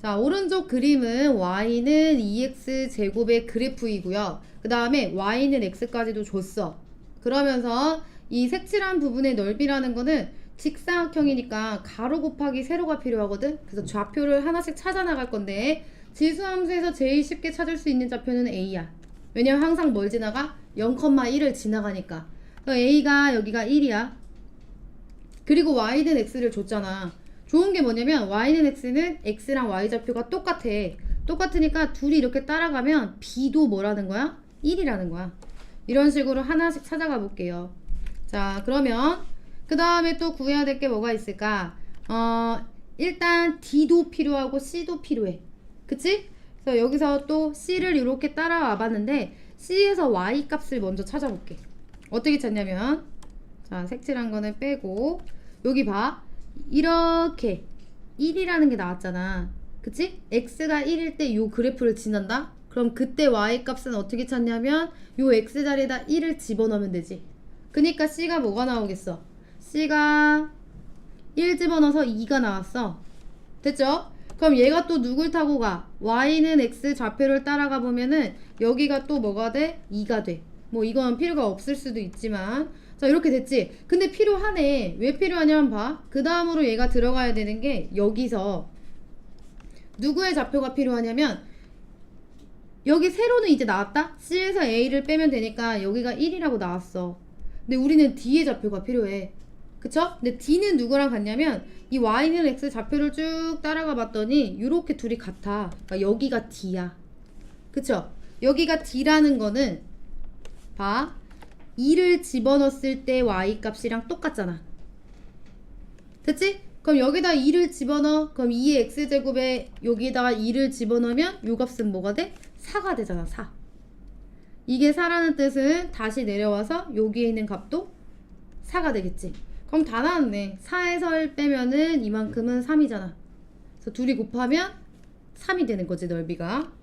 자, 오른쪽 그림은 y는 2x 제곱의 그래프이고요. 그 다음에 y는 x까지도 줬어. 그러면서 이 색칠한 부분의 넓이라는 거는 직사각형이니까 가로 곱하기 세로가 필요하거든. 그래서 좌표를 하나씩 찾아 나갈 건데 지수함수에서 제일 쉽게 찾을 수 있는 좌표는 a야. 왜냐면 항상 뭘 지나가? 0,1을 지나가니까. a가 여기가 1이야. 그리고 y는 x를 줬잖아. 좋은 게 뭐냐면 y는 x는 x랑 y 좌표가 똑같아. 똑같으니까 둘이 이렇게 따라가면 b도 뭐라는 거야? 1이라는 거야. 이런 식으로 하나씩 찾아가 볼게요. 자, 그러면 그 다음에 또 구해야 될 게 뭐가 있을까? 어, 일단 d도 필요하고 c도 필요해. 그치? 그래서 여기서 또 c를 이렇게 따라와 봤는데 c에서 y 값을 먼저 찾아볼게. 어떻게 찾냐면 자, 색칠한 거는 빼고 여기 봐. 이렇게 1이라는 게 나왔잖아. 그치? x가 1일 때 요 그래프를 지난다? 그럼 그때 y 값은 어떻게 찾냐면 요 x 자리에다 1을 집어넣으면 되지. 그니까 c가 뭐가 나오겠어? c가 1 집어넣어서 2가 나왔어. 됐죠? 그럼 얘가 또 누굴 타고 가? y는 x 좌표를 따라가 보면은 여기가 또 뭐가 돼? 2가 돼. 뭐 이건 필요가 없을 수도 있지만. 자 이렇게 됐지. 근데 필요하네. 왜 필요하냐면 봐그 다음으로 얘가 들어가야 되는 게 여기서 누구의 좌표가 필요하냐면 여기 세로는 이제 나왔다? C에서 A를 빼면 되니까 여기가 1이라고 나왔어. 근데 우리는 D의 좌표가 필요해. 그쵸? 근데 D는 누구랑 같냐면 이 Y는 X 좌표를 쭉 따라가 봤더니 이렇게 둘이 같아. 그러니까 여기가 D야. 그쵸? 여기가 D라는 거는 봐 2를 집어넣었을 때 y 값이랑 똑같잖아. 됐지? 그럼 여기다 2를 집어넣어. 그럼 2의 x제곱에 여기다가 2를 집어넣으면 요 값은 뭐가 돼? 4가 되잖아. 4. 이게 4라는 뜻은 다시 내려와서 여기에 있는 값도 4가 되겠지. 그럼 다 나왔네. 4에서 1 빼면은 이만큼은 3이잖아. 그래서 둘이 곱하면 3이 되는 거지, 넓이가.